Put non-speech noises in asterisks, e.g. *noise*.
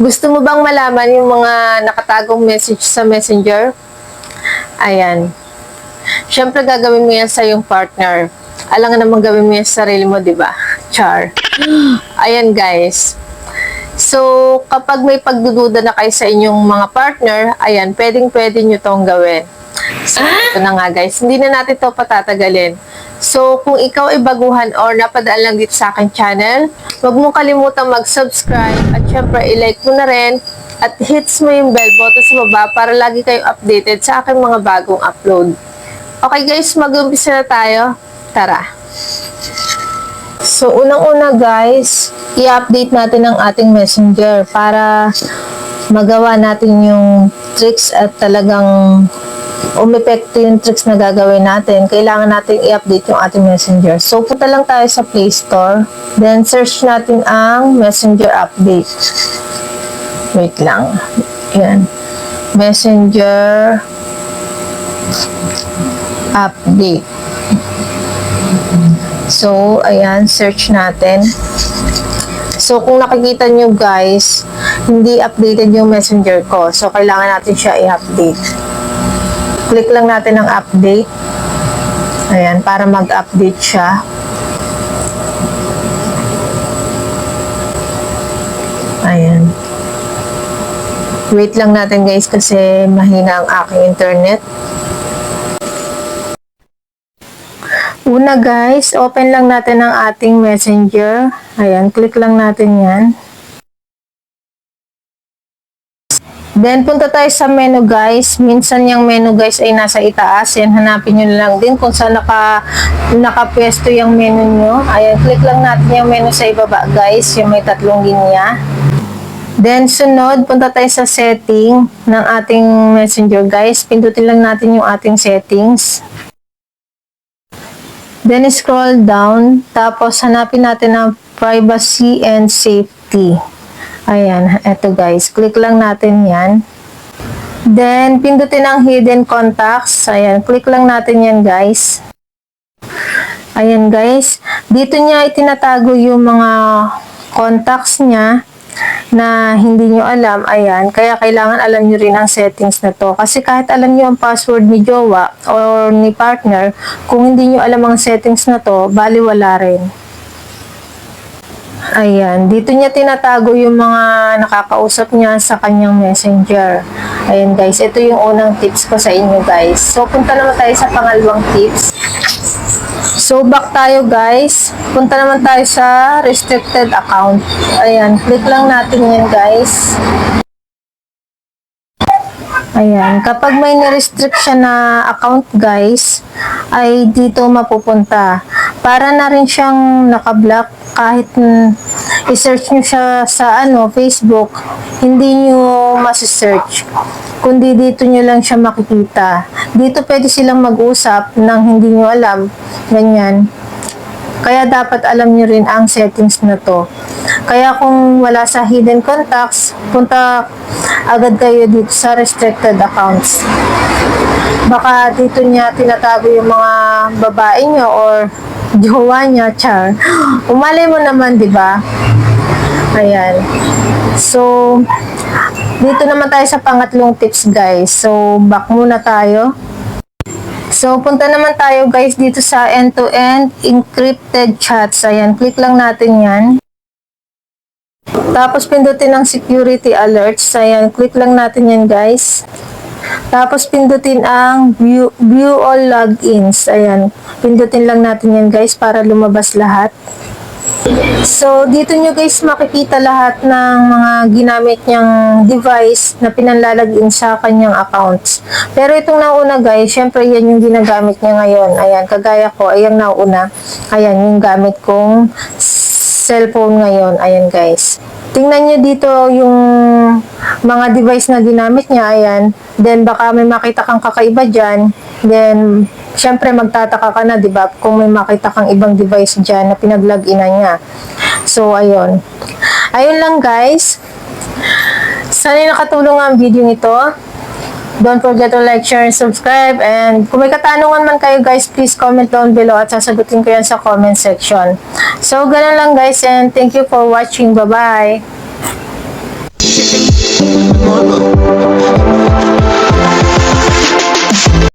Gusto mo bang malaman yung mga nakatagong message sa messenger? Ayan. Siyempre, gagawin mo yan sa yung partner. Alam nga naman gawin mo yan sa sarili mo, di ba? Char. Ayan, guys. So, kapag may pagdududa na kayo sa inyong mga partner, ayan, pwedeng-pwede nyo tong gawin. So, ito na nga guys, hindi na natin to patatagalin. So, kung ikaw ay baguhan or napadaan lang dito sa akin channel, huwag mong kalimutang mag-subscribe at syempre i-like mo na rin at hits mo yung bell button sa baba para lagi kayong updated sa aking mga bagong upload. Okay guys, mag-umpisa na tayo. Tara! So, unang-una guys, i-update natin ang ating messenger para magawa natin yung tricks at talagang umepekto yung tricks na gagawin natin. Kailangan natin i-update yung ating messenger. So, punta lang tayo sa Play Store. Then, search natin ang messenger update. Wait lang. Yan. Messenger update. So, ayan, search natin. So, kung nakikita nyo guys, hindi updated yung messenger ko. So, kailangan natin siya i-update. Click lang natin ang update. Ayan, para mag-update siya. Ayan. Wait lang natin guys kasi mahina ang aking internet. Una guys, open lang natin ang ating messenger. Ayan, click lang natin yan. Then, punta tayo sa menu guys. Minsan yung menu guys ay nasa itaas. Yan, hanapin nyo lang din kung saan naka, nakapwesto yung menu nyo. Ayan, click lang natin yung menu sa ibaba guys. Yung may tatlong linya. Then, sunod, punta tayo sa setting ng ating messenger guys. Pindutin lang natin yung ating settings. Then, scroll down. Tapos, hanapin natin ang privacy and safety. Ayan, eto guys. Click lang natin yan. Then, pindutin ang hidden contacts. Ayan, click lang natin yan guys. Ayan guys. Dito niya itinatago yung mga contacts niya na hindi nyo alam, ayan, kaya kailangan alam nyo rin ang settings na to. Kasi kahit alam nyo ang password ni jowa or ni partner, kung hindi nyo alam ang settings na to, baliwala rin. Ayan, dito niya tinatago yung mga nakakausap niya sa kanyang messenger. Ayan guys, ito yung unang tips ko sa inyo guys. So, punta naman tayo sa pangalawang tips. So, back tayo guys. Punta naman tayo sa restricted account. Ayan, click lang natin yan guys. Ayan, kapag may ni-restrict siya na account guys, ay dito mapupunta. Para na rin siyang nakablock kahit i-search nyo siya sa ano, Facebook, hindi nyo masisearch. Kundi dito nyo lang siya makikita. Dito pwede silang mag-usap nang hindi nyo alam. Ganyan. Kaya dapat alam nyo rin ang settings na to. Kaya kung wala sa hidden contacts, punta agad kayo dito sa restricted accounts. Baka dito niya tinatago yung mga babae nyo or jowa niya, char. *gasps* Umalay mo naman, di ba? Ayan. So, dito naman tayo sa pangatlong tips, guys. So, back muna tayo. So, punta naman tayo guys dito sa end-to-end encrypted chats. Ayan, click lang natin yan. Tapos, pindutin ang security alerts. Ayan, click lang natin yan guys. Tapos, pindutin ang view, view all logins. Ayan, pindutin lang natin yan guys para lumabas lahat. So, dito nyo guys makikita lahat ng mga ginamit niyang device na pinanlalagin sa kanyang accounts. Pero itong nauna guys, syempre yan yung ginagamit niya ngayon. Ayan, kagaya ko, ayan nauna. Ayan, yung gamit kong cellphone ngayon. Ayan guys. Tingnan nyo dito yung mga device na ginamit niya. Ayan. Then, baka may makita kang kakaiba dyan. Then, syempre magtataka ka na, di ba? Kung may makita kang ibang device dyan na pinag-login niya. So, ayun. Ayun lang guys. Sana nakatulong ang video nito. Don't forget to like, share, and subscribe. And kung may katanungan man kayo guys, please comment down below at sasagutin ko yan sa comment section. So, ganun lang guys and thank you for watching. Bye-bye! Shit.